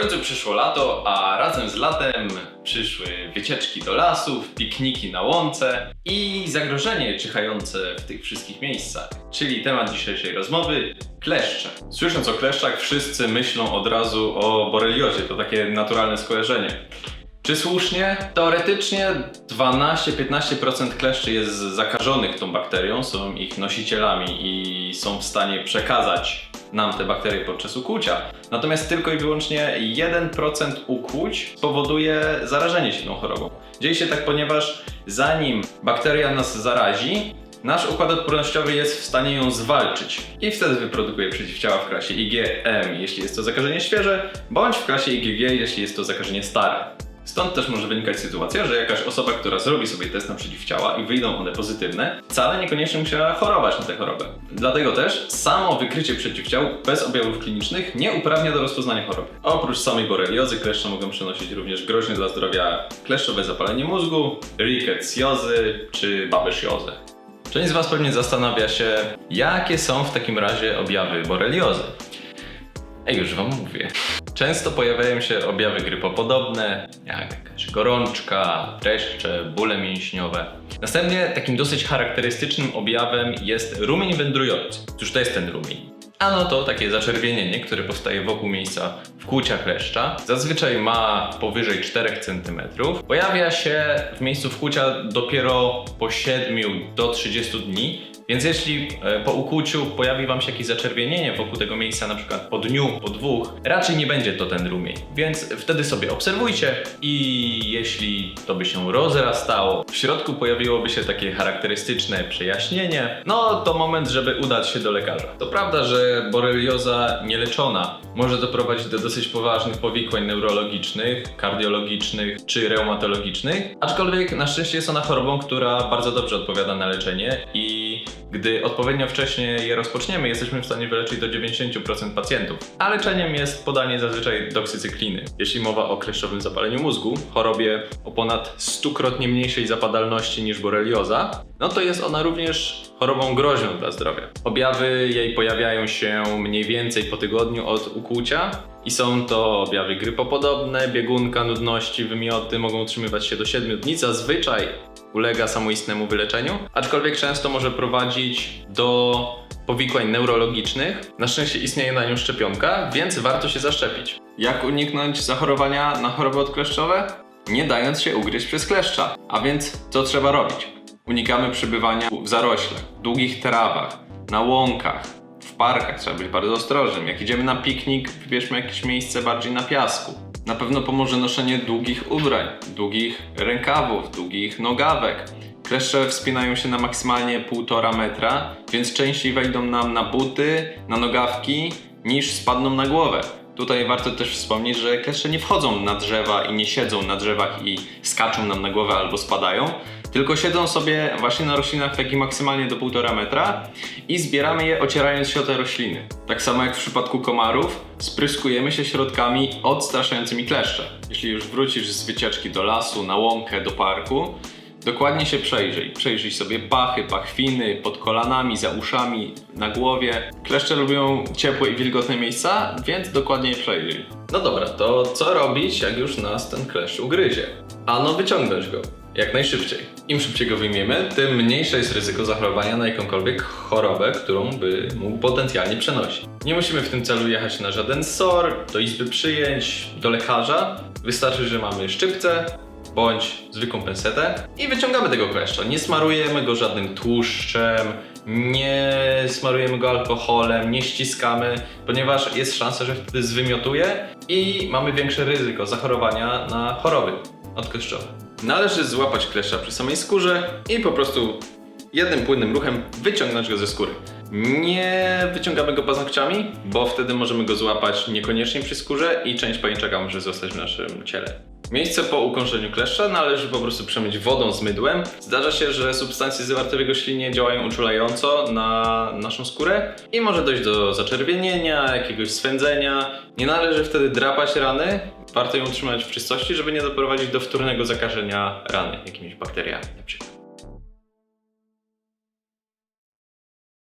końcu przyszło lato, a razem z latem przyszły wycieczki do lasów, pikniki na łące i zagrożenie czyhające w tych wszystkich miejscach. Czyli temat dzisiejszej rozmowy kleszcze. Słysząc o kleszczach, wszyscy myślą od razu o boreliozie. To takie naturalne skojarzenie. Czy słusznie? Teoretycznie 12-15% kleszczy jest zakażonych tą bakterią, są ich nosicielami i są w stanie przekazać nam te bakterie podczas ukłucia. Natomiast tylko i wyłącznie 1% ukłuć powoduje zarażenie się tą chorobą. Dzieje się tak, ponieważ zanim bakteria nas zarazi, nasz układ odpornościowy jest w stanie ją zwalczyć i wtedy wyprodukuje przeciwciała w klasie IgM, jeśli jest to zakażenie świeże, bądź w klasie IgG, jeśli jest to zakażenie stare. Stąd też może wynikać sytuacja, że jakaś osoba, która zrobi sobie test na przeciwciała i wyjdą one pozytywne, wcale niekoniecznie musiała chorować na tę chorobę. Dlatego też samo wykrycie przeciwciał bez objawów klinicznych nie uprawnia do rozpoznania choroby. Oprócz samej boreliozy kleszcze mogą przynosić również groźne dla zdrowia kleszczowe zapalenie mózgu, rickettsiozy czy babesiozę. Część z Was pewnie zastanawia się, jakie są w takim razie objawy boreliozy. Ej, już Wam mówię. Często pojawiają się objawy grypopodobne, jak gorączka, dreszcze, bóle mięśniowe. Następnie takim dosyć charakterystycznym objawem jest rumień wędrujący. Cóż to jest ten rumień? Ano to takie zaczerwienienie, które powstaje wokół miejsca wkłucia kleszcza. Zazwyczaj ma powyżej 4 cm. Pojawia się w miejscu wkłucia dopiero po 7 do 30 dni, więc jeśli e, po ukłuciu pojawi Wam się jakieś zaczerwienienie wokół tego miejsca, na przykład po dniu, po dwóch, raczej nie będzie to ten rumień. Więc wtedy sobie obserwujcie i jeśli to by się rozrastało, w środku pojawiłoby się takie charakterystyczne przejaśnienie, no to moment, żeby udać się do lekarza. To prawda, że borelioza nieleczona może doprowadzić do dosyć poważnych powikłań neurologicznych, kardiologicznych czy reumatologicznych, aczkolwiek na szczęście jest ona chorobą, która bardzo dobrze odpowiada na leczenie i gdy odpowiednio wcześnie je rozpoczniemy, jesteśmy w stanie wyleczyć do 90% pacjentów. A leczeniem jest podanie zazwyczaj doksycykliny. Jeśli mowa o kleszczowym zapaleniu mózgu, chorobie o ponad 100-krotnie mniejszej zapadalności niż borelioza, no to jest ona również chorobą groźną dla zdrowia. Objawy jej pojawiają się mniej więcej po tygodniu od ukłucia i są to objawy grypopodobne, biegunka, nudności, wymioty, mogą utrzymywać się do 7 dni. Zazwyczaj ulega samoistnemu wyleczeniu, aczkolwiek często może prowadzić do powikłań neurologicznych. Na szczęście istnieje na nią szczepionka, więc warto się zaszczepić. Jak uniknąć zachorowania na choroby odkleszczowe? Nie dając się ugryźć przez kleszcza. A więc co trzeba robić? Unikamy przebywania w zaroślach, długich trawach, na łąkach, w parkach trzeba być bardzo ostrożnym. Jak idziemy na piknik, wybierzmy jakieś miejsce bardziej na piasku. Na pewno pomoże noszenie długich ubrań, długich rękawów, długich nogawek. Kleszcze wspinają się na maksymalnie 1,5 metra, więc częściej wejdą nam na buty, na nogawki, niż spadną na głowę. Tutaj warto też wspomnieć, że kleszcze nie wchodzą na drzewa i nie siedzą na drzewach i skaczą nam na głowę albo spadają, tylko siedzą sobie właśnie na roślinach takich maksymalnie do 1,5 metra i zbieramy je ocierając się o te rośliny. Tak samo jak w przypadku komarów, spryskujemy się środkami odstraszającymi kleszcze. Jeśli już wrócisz z wycieczki do lasu, na łąkę, do parku, Dokładnie się przejrzyj. Przejrzyj sobie pachy, pachwiny, pod kolanami, za uszami, na głowie. Kleszcze lubią ciepłe i wilgotne miejsca, więc dokładnie je przejrzyj. No dobra, to co robić, jak już nas ten kleszcz ugryzie? Ano wyciągnąć go. Jak najszybciej. Im szybciej go wyjmiemy, tym mniejsze jest ryzyko zachorowania na jakąkolwiek chorobę, którą by mógł potencjalnie przenosić. Nie musimy w tym celu jechać na żaden SOR, do izby przyjęć, do lekarza. Wystarczy, że mamy szczypce, bądź zwykłą pensetę i wyciągamy tego kleszcza. Nie smarujemy go żadnym tłuszczem, nie smarujemy go alkoholem, nie ściskamy, ponieważ jest szansa, że wtedy zwymiotuje i mamy większe ryzyko zachorowania na choroby odkleszczowe. Należy złapać kleszcza przy samej skórze i po prostu jednym płynnym ruchem wyciągnąć go ze skóry. Nie wyciągamy go paznokciami, bo wtedy możemy go złapać niekoniecznie przy skórze i część pajęczaka może zostać w naszym ciele. Miejsce po ukąszeniu kleszcza należy po prostu przemyć wodą z mydłem. Zdarza się, że substancje zawarte w jego ślinie działają uczulająco na naszą skórę i może dojść do zaczerwienienia, jakiegoś swędzenia. Nie należy wtedy drapać rany, warto ją utrzymać w czystości, żeby nie doprowadzić do wtórnego zakażenia rany jakimiś bakteriami na przykład.